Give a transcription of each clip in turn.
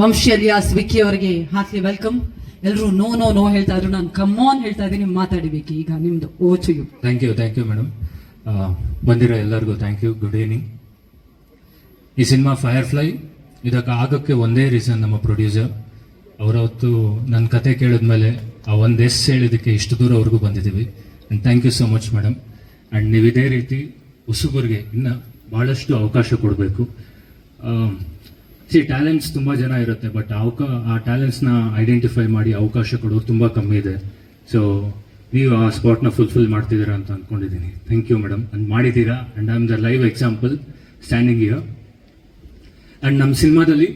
Vamshi alias Vicky ಅವರಿಗೆ ಹಾಕ್ಲಿ welcome. ಎಲ್ಲರೂ ನೋ ನೋ ನೋ ಹೇಳ್ತಾ ಇದ್ರು. ನಾನು ಕಮ್ಮಾನ್ ಹೇಳ್ತಾ ಇದ್ದೀನಿ ಮಾತಾಡಬೇಕು. ಈಗ ನಿಮ್ದು ಓಚು to you thank you thank you madam ಬಂದಿರೋ ಎಲ್ಲರಿಗೂ ಥ್ಯಾಂಕ್ ಯು ಗುಡ್ ಈವ್ನಿಂಗ್ ಈ ಸಿನಿಮಾ ಫೈರ್ ಫ್ಲೈ ಇದಕ್ಕೆ ಆಗೋಕ್ಕೆ ಒಂದೇ ರೀಸನ್ ನಮ್ಮ ಪ್ರೊಡ್ಯೂಸರ್ ಅವರವತ್ತು ನನ್ನ ಕತೆ ಕೇಳಿದ್ಮೇಲೆ ಆ ಒಂದು ಎಸ್ ಹೇಳಿದ್ದಕ್ಕೆ ಇಷ್ಟು ದೂರವರೆಗೂ ಬಂದಿದ್ದೀವಿ. And thank you so much madam and ನೀವು ಇದೇ ರೀತಿ ಹೊಸಬರಿಗೆ ಇನ್ನು ಭಾಳಷ್ಟು ಅವಕಾಶ ಕೊಡಬೇಕು. ಸಿ ಟ್ಯಾಲೆಂಟ್ಸ್ ತುಂಬ ಜನ ಇರುತ್ತೆ ಬಟ್ ಅವಕ, ಆ ಟ್ಯಾಲೆಂಟ್ಸ್ನ ಐಡೆಂಟಿಫೈ ಮಾಡಿ ಅವಕಾಶ ಕೊಡೋರು ತುಂಬ ಕಮ್ಮಿ ಇದೆ. ಸೊ ನೀವು ಆ ಸ್ಪಾಟ್ನ ಫುಲ್ಫಿಲ್ ಮಾಡ್ತಿದ್ದೀರಾ ಅಂತ ಅಂದ್ಕೊಂಡಿದ್ದೀನಿ ಥ್ಯಾಂಕ್ ಯು ಮೇಡಮ್ ಅಂಡ್ ಮಾಡಿದ್ದೀರಾ? And I am the live example standing here and ನಮ್ಮ ಸಿನಿಮಾದಲ್ಲಿ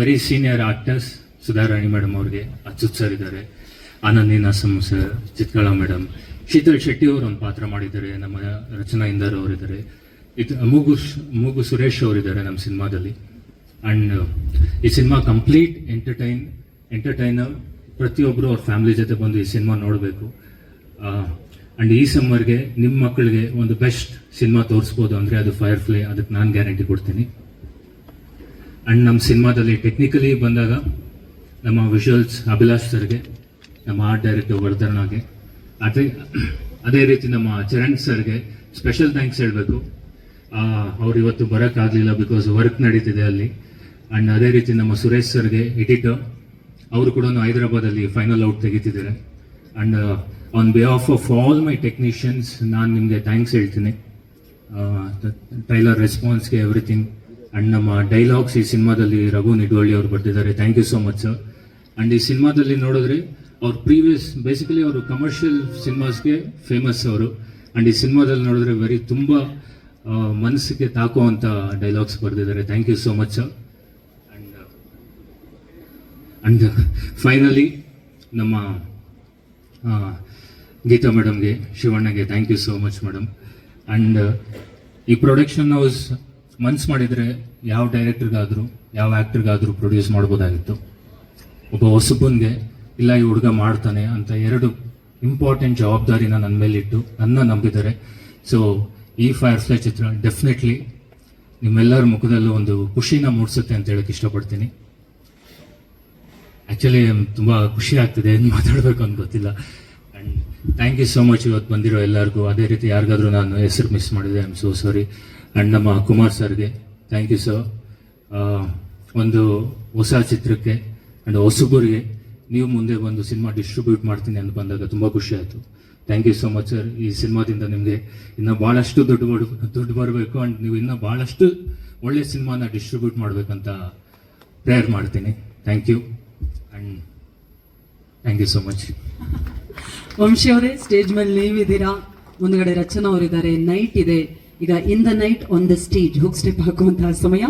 very senior actors Sudharani madam ಅವ್ರಿಗೆ, ಅಚ್ಯುತ್ ಸರ್ ಇದ್ದಾರೆ ಆನಂದಿನ ಸರ್ ಚಿತ್ಕಳ ಮೇಡಮ್ ಶೀತಲ್ ಶೆಟ್ಟಿ ಅವರು ಒಂದು ಪಾತ್ರ ಮಾಡಿದ್ದಾರೆ, ನಮ್ಮ ರಚನಾ ಇಂದರ್ ಅವರಿದ್ದಾರೆ. ಇದು ಮೂಗು ಮೂಗು ಸುರೇಶ್ ಅವರಿದ್ದಾರೆ ನಮ್ಮ ಸಿನಿಮಾದಲ್ಲಿ. ಆ್ಯಂಡ್ ಈ ಸಿನಿಮಾ ಕಂಪ್ಲೀಟ್ ಎಂಟರ್ಟೈನ್, ಎಂಟರ್ಟೈನರ್ ಪ್ರತಿಯೊಬ್ಬರು ಅವ್ರ ಫ್ಯಾಮಿಲಿ ಜೊತೆ ಬಂದು ಈ ಸಿನಿಮಾ ನೋಡಬೇಕು. ಆ್ಯಂಡ್ ಈ ಸಮ್ಮರ್ಗೆ ನಿಮ್ಮ ಮಕ್ಕಳಿಗೆ ಒಂದು ಬೆಸ್ಟ್ ಸಿನಿಮಾ ತೋರಿಸ್ಬೋದು ಅಂದರೆ ಅದು ಫೈರ್ ಫ್ಲೈ ಅದಕ್ಕೆ ನಾನು ಗ್ಯಾರಂಟಿ ಕೊಡ್ತೀನಿ. ಆ್ಯಂಡ್ ನಮ್ಮ ಸಿನಿಮಾದಲ್ಲಿ ಟೆಕ್ನಿಕಲಿ ಬಂದಾಗ ನಮ್ಮ ವಿಜುವಲ್ಸ್ ಅಭಿಲಾಷ್ ಸರ್ಗೆ, ನಮ್ಮ ಆರ್ಟ್ ಡೈರೆಕ್ಟರ್ ವರ್ಧನಾಗೆ ಅದೇ ಅದೇ ರೀತಿ ನಮ್ಮ ಚರಣ್ ಸರ್ಗೆ ಸ್ಪೆಷಲ್ ಥ್ಯಾಂಕ್ಸ್ ಹೇಳಬೇಕು. ಅವ್ರು ಇವತ್ತು ಬರೋಕ್ಕಾಗಲಿಲ್ಲ ಬಿಕಾಸ್ ವರ್ಕ್ ನಡೀತಿದೆ ಅಲ್ಲಿ. ಆ್ಯಂಡ್ ಅದೇ ರೀತಿ ನಮ್ಮ ಸುರೇಶ್ ಸರ್ಗೆ ಎಡಿಟರ್ ಅವರು ಕೂಡ ಹೈದರಾಬಾದಲ್ಲಿ final out ತೆಗಿತಿದ್ದಾರೆ. And on behalf of all my technicians ನಾನು ನಿಮಗೆ ಥ್ಯಾಂಕ್ಸ್ ಹೇಳ್ತೀನಿ. ಟೈಲರ್ ರೆಸ್ಪಾನ್ಸ್ಗೆ ಎವ್ರಿಥಿಂಗ್ ಆ್ಯಂಡ್ ನಮ್ಮ ಡೈಲಾಗ್ಸ್ ಈ ಸಿನಿಮಾದಲ್ಲಿ ರಘು ನಿಡ್ವಳ್ಳಿ ಅವರು ಬರ್ತಿದ್ದಾರೆ thank you so much sir and ಈ ಸಿನಿಮಾದಲ್ಲಿ ನೋಡಿದ್ರೆ ಅವ್ರ ಪ್ರೀವಿಯಸ್ ಬೇಸಿಕಲಿ ಅವರು ಕಮರ್ಷಿಯಲ್ ಸಿನಿಮಾಸ್ಗೆ ಫೇಮಸ್ ಅವರು. ಆ್ಯಂಡ್ ಈ ಸಿನಿಮಾದಲ್ಲಿ ನೋಡಿದ್ರೆ ವೆರಿ ತುಂಬ ಮನಸ್ಸಿಗೆ ತಾಕುವಂಥ ಡೈಲಾಗ್ಸ್ ಬರೆದಿದ್ದಾರೆ. Thank you so much sir and and finally ನಮ್ಮ ಗೀತಾ ಮೇಡಮ್ಗೆ ಶಿವಣ್ಣಗೆ thank you so much madam and ಈ ಪ್ರೊಡಕ್ಷನ್ ಹೌಸ್ ಮನ್ಸು ಮಾಡಿದರೆ ಯಾವ ಡೈರೆಕ್ಟರ್ಗಾದರೂ ಯಾವ ಆ್ಯಕ್ಟರ್ಗಾದರೂ ಪ್ರೊಡ್ಯೂಸ್ ಮಾಡ್ಬೋದಾಗಿತ್ತು. ಒಬ್ಬ ಹೊಸಬನ್ಗೆ ಇಲ್ಲ, ಈ ಹುಡುಗ ಮಾಡ್ತಾನೆ ಅಂತ ಎರಡು ಇಂಪಾರ್ಟೆಂಟ್ ಜವಾಬ್ದಾರಿನ ನನ್ನ ಮೇಲಿಟ್ಟು ನನ್ನ ನಂಬಿದ್ದಾರೆ ಸೊ ಈ ಫೈರ್ ಫ್ಲೈ ಚಿತ್ರ ಡೆಫಿನೆಟ್ಲಿ ನಿಮ್ಮೆಲ್ಲರ ಮುಖದಲ್ಲೂ ಒಂದು ಖುಷಿನ ಮೂಡಿಸುತ್ತೆ ಅಂತ ಹೇಳಕ್ಕೆ ಇಷ್ಟಪಡ್ತೀನಿ. ಆ್ಯಕ್ಚುಲಿ ತುಂಬ ಖುಷಿ ಆಗ್ತಿದೆ ಏನು ಮಾತಾಡಬೇಕು ಅಂತ ಗೊತ್ತಿಲ್ಲ. And thank you so much ಇವತ್ತು ಬಂದಿರೋ ಎಲ್ಲರಿಗೂ. ಅದೇ ರೀತಿ ಯಾರಿಗಾದ್ರೂ ನಾನು ಹೆಸರು ಮಿಸ್ ಮಾಡಿದೆ I am so sorry and ನಮ್ಮ ಕುಮಾರ್ ಸರ್ಗೆ ಥ್ಯಾಂಕ್ ಯು ಸರ್ ಒಂದು ಹೊಸ ಚಿತ್ರಕ್ಕೆ ಆ್ಯಂಡ್ ಹೊಸಬರಿಗೆ ನೀವು ಮುಂದೆ ಬಂದು ಸಿನಿಮಾ ಡಿಸ್ಟ್ರಿಬ್ಯೂಟ್ ಮಾಡ್ತೀನಿ ಅಂತ ಬಂದಾಗ ತುಂಬ ಖುಷಿ ಆಯಿತು. Thank you so much sir ಈ ಸಿನಿಮಾದಿಂದ ನಿಮಗೆ ಇನ್ನೂ ಭಾಳಷ್ಟು ದುಡ್ಡು ದುಡ್ಡು ಬರಬೇಕು ಆ್ಯಂಡ್ ನೀವು ಇನ್ನೂ ಭಾಳಷ್ಟು ಒಳ್ಳೆ ಸಿನಿಮಾನ ಡಿಸ್ಟ್ರಿಬ್ಯೂಟ್ ಮಾಡಬೇಕಂತ ಪ್ರೇಯರ್ ಮಾಡ್ತೀನಿ. Thank you and thank you so much Vamshi ಅವರೇ ಸ್ಟೇಜ್ ಮೇಲೆ ನೀವಿದ್ದೀರಾ? ಮುಂದ್ಗಡೆ ರಚನಾ ಅವರಿದ್ದಾರೆ ನೈಟ್ ಇದೆ. ಈಗ in the night on the stage hook step ಹಾಕುವಂತಹ ಸಮಯ.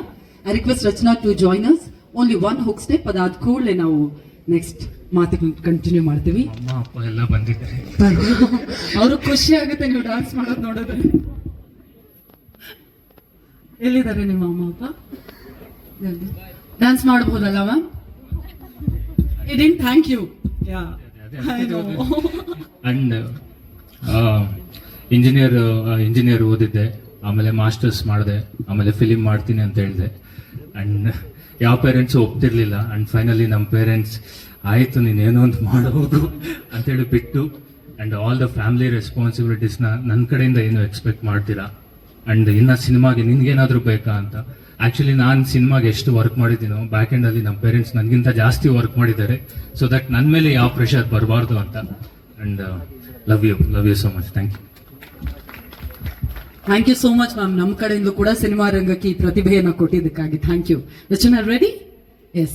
I request Rachana to join us only one hook step ಅದಾದ ಕೂಡಲೇ ನಾವು ನೆಕ್ಸ್ಟ್ ಮಾತು ಕಂಟಿನ್ಯೂ ಮಾಡ್ತೀವಿ. ಅಮ್ಮ ಅಪ್ಪ ಎಲ್ಲ ಬಂದಿದ್ದಾರೆ. ಅವರು ಖುಷಿ ಆಗುತ್ತೆ ನೀವು ಡಾನ್ಸ್ ಮಾಡೋದು ನೋಡಿದ್ರೆ. ಎಲ್ಲಿದ್ದಾರೆ ನಿಮ್ಮ ಅಮ್ಮ ಅಪ್ಪ? ಡಾನ್ಸ್ ಮಾಡಬಹುದಲ್ಲ ಮ್ಯಾಮ್ ಇದೇನ್ thank you yeah and engineer engineer ಓದಿದ್ದೆ ಆಮೇಲೆ ಮಾಸ್ಟರ್ಸ್ ಮಾಡಿದೆ ಆಮೇಲೆ ಫಿಲಿಮ್ ಮಾಡ್ತೀನಿ ಅಂತ ಹೇಳಿದೆ. ಅಂಡ್ ಯಾವ ಪೇರೆಂಟ್ಸು ಒಪ್ತಿರ್ಲಿಲ್ಲ. ಆ್ಯಂಡ್ ಫೈನಲಿ ನಮ್ಮ ಪೇರೆಂಟ್ಸ್ ಆಯಿತು ನೀನೇನೋ ಒಂದು ಮಾಡೋದು ಅಂತೇಳಿ ಬಿಟ್ಟು ಆ್ಯಂಡ್ ಆಲ್ ದ ಫ್ಯಾಮಿಲಿ ರೆಸ್ಪಾನ್ಸಿಬಿಲಿಟೀಸ್ನ ನನ್ನ ಕಡೆಯಿಂದ ಏನು ಎಕ್ಸ್ಪೆಕ್ಟ್ ಮಾಡ್ತೀರಾ? ಆ್ಯಂಡ್ ಇನ್ನು ಸಿನಿಮಾಗೆ ನಿನ್ಗೇನಾದರೂ ಬೇಕಾ ಅಂತ. ಆ್ಯಕ್ಚುಲಿ ನಾನು ಸಿನಿಮಾಗೆ ಎಷ್ಟು ವರ್ಕ್ ಮಾಡಿದ್ದೀನೋ ಬ್ಯಾಕ್ ಎಂಡಲ್ಲಿ ನಮ್ಮ ಪೇರೆಂಟ್ಸ್ ನನಗಿಂತ ಜಾಸ್ತಿ ವರ್ಕ್ ಮಾಡಿದ್ದಾರೆ. ಸೊ ದಟ್ ನನ್ನ ಮೇಲೆ ಯಾವ ಪ್ರೆಷರ್ ಬರಬಾರ್ದು ಅಂತ. And love you love you so much thank you thank you so much ma'am ನಮ್ಮ ಕಡೆಯಿಂದ ಕೂಡ ಸಿನಿಮಾ ರಂಗಕ್ಕೆ ಈ ಪ್ರತಿಭೆಯನ್ನು ಕೊಟ್ಟಿದ್ದಕ್ಕಾಗಿ. Thank you Rachana ready yes